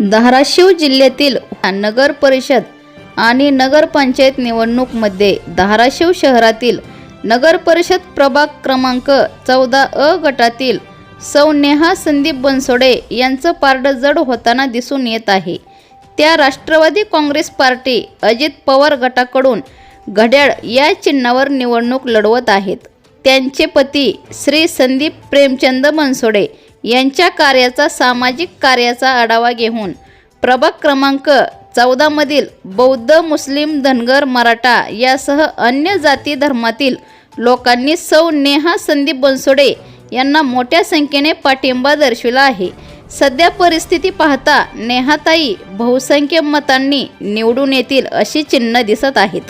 धाराशिव जिल्ह्यातील नगर परिषद आणि नगरपंचायत निवडणूकमध्ये धाराशिव शहरातील नगर परिषद प्रभाग क्रमांक चौदा अ गटातील सौ नेहा संदीप बनसोडे यांचं पारडं जड होताना दिसून येत आहे. त्या राष्ट्रवादी काँग्रेस पार्टी अजित पवार गटाकडून घड्याळ या चिन्हावर निवडणूक लढवत आहेत. त्यांचे पती श्री संदीप प्रेमचंद बनसोडे यांच्या कार्याचा सामाजिक कार्याचा आढावा घेऊन प्रभाग क्रमांक चौदामधील बौद्ध मुस्लिम धनगर मराठा यासह अन्य जाती धर्मातील लोकांनी सौ नेहा संदीप बनसोडे यांना मोठ्या संख्येने पाठिंबा दर्शविला आहे. सध्या परिस्थिती पाहता नेहाताई बहुसंख्य मतांनी निवडून येतील अशी चिन्ह दिसत आहेत.